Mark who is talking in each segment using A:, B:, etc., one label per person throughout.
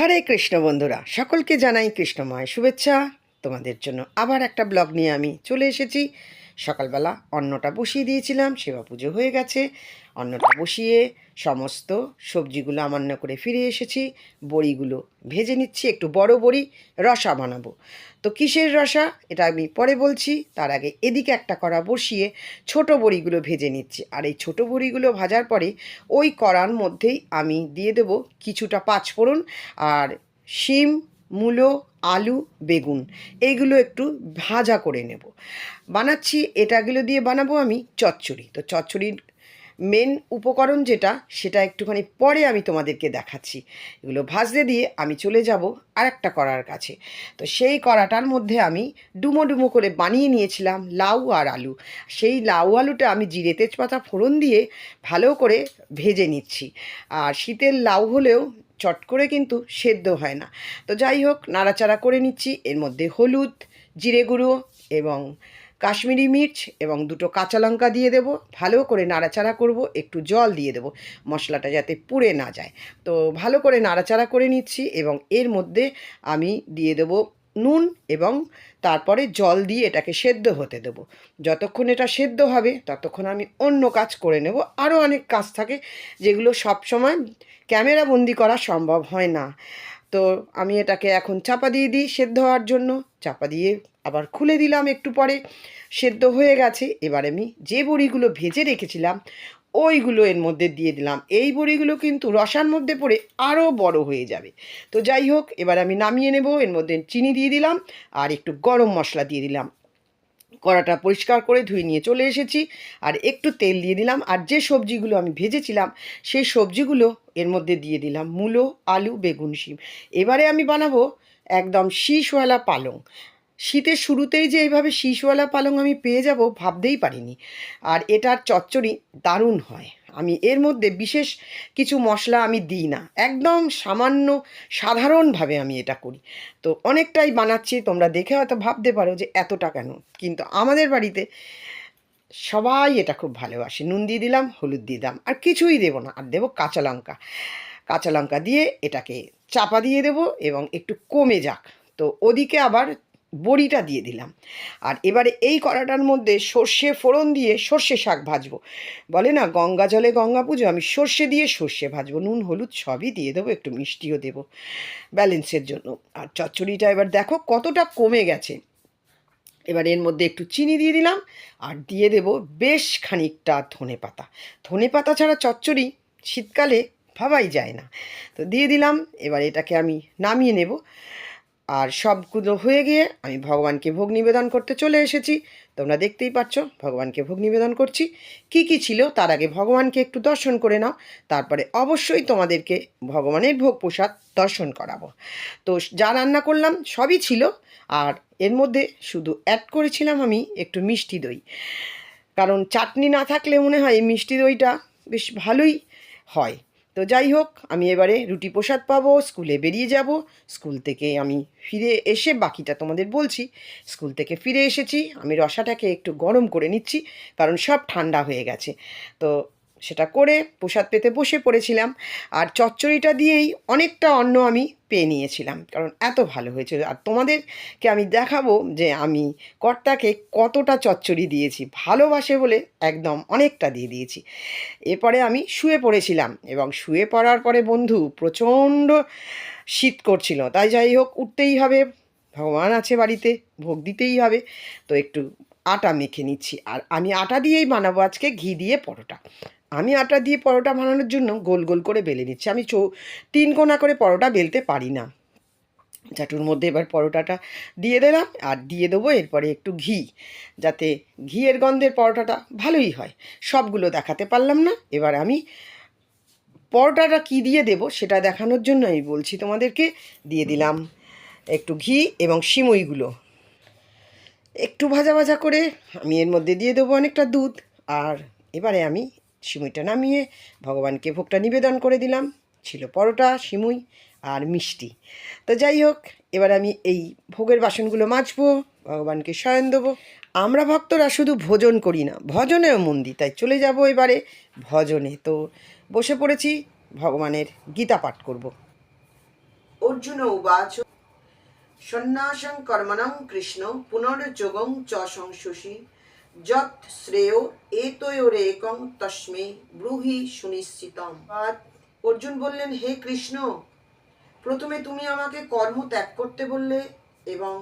A: হরে কৃষ্ণ বন্ধুরা, সকলকে জানাই কৃষ্ণময় শুভেচ্ছা। তোমাদের জন্য আবার একটা ব্লগ নিয়ে আমি চলে এসেছি। সকালবেলা অন্নটা বসিয়ে দিয়েছিলাম, সেবা পুজো হয়ে গেছে। অন্নটা বসিয়ে সমস্ত সবজিগুলো আমান্য করে ফিরে এসেছি, বড়িগুলো ভেজে নিচ্ছি, একটু বড় বড়ি, রসা বানাবো। তো কিসের রসা? এটা আমি পরে বলছি। তার আগে এদিকে একটা কড়া বসিয়ে ছোট বড়িগুলো ভেজে নিচ্ছি। আর এই ছোট বড়িগুলো ভাজার পরে ওই কড়ার মধ্যেই আমি দিয়ে দেব কিছুটা পাঁচফোড়ন আর শিম, মূলো আলু, বেগুন। এইগুলো একটু ভাজা করে নেব। বানাচ্ছি এটাগুলো দিয়ে বানাবো আমি চচ্চড়ি। তো চচ্চড়ির মেন উপকরণ যেটা, সেটা একটুখানি পরে আমি তোমাদেরকে দেখাচ্ছি। এগুলো ভাজতে দিয়ে আমি চলে যাব আরেকটা কড়ার কাছে। তো সেই কড়াটার মধ্যে আমি ডুমো ডুমো করে বানিয়ে নিয়েছিলাম লাউ আর আলু। সেই লাউ আলুটা আমি জিরে তেজপাতা ফোড়ন দিয়ে ভালো করে ভেজে নিচ্ছি। আর শীতের লাউ হলেও চট করে কিন্তু সেদ্ধ হয় না। তো যাই হোক, নাড়াচাড়া করে নিচ্ছি। এর মধ্যে হলুদ, জিরে গুঁড়ো এবং কাশ্মীরি মির্চ এবং দুটো কাঁচা লঙ্কা দিয়ে দেবো। ভালো করে নাড়াচাড়া করব, একটু জল দিয়ে দেবো, মশলাটা যাতে পুড়ে না যায়। তো ভালো করে নাড়াচাড়া করে নিচ্ছি এবং এর মধ্যে আমি দিয়ে দেবো নুন এবং তারপরে জল দিয়ে এটাকে সেদ্ধ হতে দেবো। যতক্ষণ এটা সেদ্ধ হবে, ততক্ষণ আমি অন্য কাজ করে নেব। আরও অনেক কাজ থাকে যেগুলো সব সময় ক্যামেরা বন্দি করা সম্ভব হয় না। তো আমি এটাকে এখন চাপা দিয়ে দিই সেদ্ধ হওয়ার জন্য। চাপা দিয়ে আবার খুলে দিলাম একটু পরে। সেদ্ধ হয়ে গেছে। এবার আমি যে বড়িগুলো ভেজে রেখেছিলাম, ওইগুলো এর মধ্যে দিয়ে দিলাম। এই বড়িগুলো কিন্তু রসার মধ্যে পড়ে আরও বড় হয়ে যাবে। তো যাই হোক, এবার আমি নামিয়ে নেব। এর মধ্যে চিনি দিয়ে দিলাম আর একটু গরম মশলা দিয়ে দিলাম। কড়াটা পরিষ্কার করে ধুয়ে নিয়ে চলে এসেছি। আর একটু তেল দিয়ে দিলাম। আর যে সবজিগুলো আমি ভেজেছিলাম, সেই সবজিগুলো এর মধ্যে দিয়ে দিলাম। মূলো, আলু, বেগুন, শিম। এবারে আমি বানাবো একদম শীষওয়ালা পালং। শীতের শুরুতেই যে এইভাবে শীষওয়ালা পালং আমি পেয়ে যাব ভাবতেই পারিনি। আর এটার চচ্চড়ি দারুণ হয়। আমি এর মধ্যে বিশেষ কিছু মশলা আমি দিই না। একদম সামান্য, সাধারণভাবে আমি এটা করি। তো অনেকটাই বানাচ্ছি, তোমরা দেখে হয়তো ভাবতে পারো যে এতটা কেন? কিন্তু আমাদের বাড়িতে সবাই এটা খুব ভালোবাসে। নুন দিয়ে দিলাম, হলুদ দিয়ে দিলাম, আর কিছুই দেবো না। আর দেবো কাঁচা লঙ্কা। কাঁচা লঙ্কা দিয়ে এটাকে চাপা দিয়ে দেবো এবং একটু কমে যাক। তো ওদিকে আবার বড়িটা দিয়ে দিলাম। আর এবারে এই কড়াটার মধ্যে সর্ষে ফোড়ন দিয়ে সর্ষে শাক ভাজবো। বলে না, গঙ্গা জলে গঙ্গা পুজো, আমি সর্ষে দিয়ে সর্ষে ভাজবো। নুন, হলুদ সবই দিয়ে দেবো, একটু মিষ্টিও দেবো ব্যালেন্সের জন্য। আর চচ্চড়িটা এবার দেখো কতটা কমে গেছে। এবার এর মধ্যে একটু চিনি দিয়ে দিলাম আর দিয়ে দেব বেশ খানিকটা ধনে পাতা। ধনে পাতা ছাড়া চচ্চড়ি শীতকালে ভাবাই যায় না। তো দিয়ে দিলাম, এবার এটাকে আমি নামিয়ে নেব। আর সবগুলো হয়ে গিয়ে আমি ভগবানকে ভোগ নিবেদন করতে চলে এসেছি। তোমরা দেখতেই পাচ্ছ, ভগবানকে ভোগ নিবেদন করছি। কি কি ছিল তার আগে ভগবানকে একটু দর্শন করে নাও। তারপরে অবশ্যই তোমাদেরকে ভগবানের ভোগ প্রসাদ দর্শন করাবো। তো যা রান্না করলাম সবই ছিল, আর এর মধ্যে শুধু অ্যাড করেছিলাম আমি একটু মিষ্টি দই। কারণ চাটনি না থাকলে মনে হয় মিষ্টি দইটা বেশ ভালোই হয়। তো যাই হোক, আমি এবারে রুটি প্রসাদ পাবো, স্কুলে বেরিয়ে যাব। স্কুল থেকে আমি ফিরে এসে বাকিটা তোমাদের বলছি। স্কুল থেকে ফিরে এসেছি, আমি রসাটাকে একটু গরম করে নিচ্ছি, কারণ সব ঠান্ডা হয়ে গেছে। তো সেটা করে প্রসাদ পেতে বসে পড়েছিলাম। আর চচ্চড়িটা দিয়েই অনেকটা অন্ন আমি পেয়ে নিয়েছিলাম, কারণ এত ভালো হয়েছিল। আর তোমাদেরকে আমি দেখাবো যে আমি কর্তাকে কতটা চচ্চড়ি দিয়েছি, ভালোবাসে বলে একদম অনেকটা দিয়ে দিয়েছি। এরপরে আমি শুয়ে পড়েছিলাম এবং শুয়ে পড়ার পরে বন্ধু প্রচণ্ড শীত করছিল। তাই যাই হোক, উঠতেই হবে, ভগবান আছে বাড়িতে, ভোগ দিতেই হবে। তো একটু আটা মেখে নিচ্ছি। আর আমি আটা দিয়েই বানাবো আজকে, ঘি দিয়ে পরোটা। আমি আটা দিয়ে পরোটা বানানোর জন্য গোল গোল করে বেলে নিচ্ছি। আমি চৌ তিন কোনা করে পরোটা বেলতে পারি না। চাটুর মধ্যে এবার পরোটাটা দিয়ে দিলাম আর দিয়ে দেবো এরপরে একটু ঘি, যাতে ঘিয়ের গন্ধের পরোটাটা ভালোই হয়। সবগুলো দেখাতে পারলাম না। এবার আমি পরোটাটা কি দিয়ে দেব সেটা দেখানোর জন্য আমি বলছি তোমাদেরকে। দিয়ে দিলাম একটু ঘি এবং সিমইগুলো। একটু ভাজা ভাজা করে আমি এর মধ্যে দিয়ে দেবো অনেকটা দুধ। আর এবারে আমি সিমুইটা নামিয়ে ভগবানকে ভোগটা নিবেদন করে দিলাম। ছিল পরোটা সিমুই আর মিষ্টি। তো যাই হোক, এবার আমি এই ভোগের বাসনগুলো মাজবো, ভগবানকে শয়ন দেবো। আমরা ভক্তরা শুধু ভোজন করি না, ভজনেও মন দিই, তাই চলে যাব এবারে ভজনে। তো বসে পড়েছি, ভগবানের গীতা পাঠ করব। অর্জুন উবাচ, সন্ন্যাসং কর্মণং কৃষ্ণ, পুনর্যোগং চ সংশুষি যৎ শ্রেয় এতয়োরেকং তস্মে ব্রুহি সুনিশ্চিতম। অর্জুন বললেন, হে কৃষ্ণ, প্রথমে তুমি আমাকে কর্ম ত্যাগ করতে বললে এবং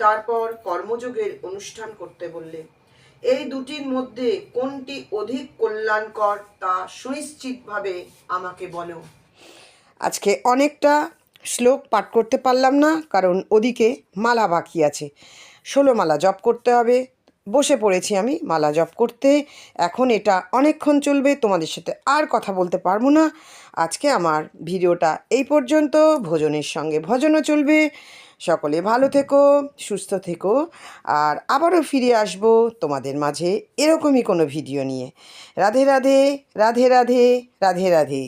A: তারপর কর্মযোগের অনুষ্ঠান করতে বললে। এই দুটির মধ্যে কোনটি অধিক কল্যাণকর তা সুনিশ্চিতভাবে আমাকে বলো। আজকে অনেকটা শ্লোক পাঠ করতে পারলাম না, কারণ ওদিকে মালা বাকি আছে। ষোলো মালা জপ করতে হবে বসে পড়েছি আমি, মালা জপ করতে। এখন এটা অনেকক্ষণ চলবে, তোমাদের সাথে আর কথা বলতে পারব না। আজকে আমার ভিডিওটা এই পর্যন্ত, ভোজনের সঙ্গে ভজনও চলবে। সকলে ভালো থেকো, সুস্থ থেকো, আর আবারও ফিরে আসব তোমাদের মাঝে এরকমই কোনো ভিডিও নিয়ে। রাধে রাধে রাধে রাধে রাধে রাধে।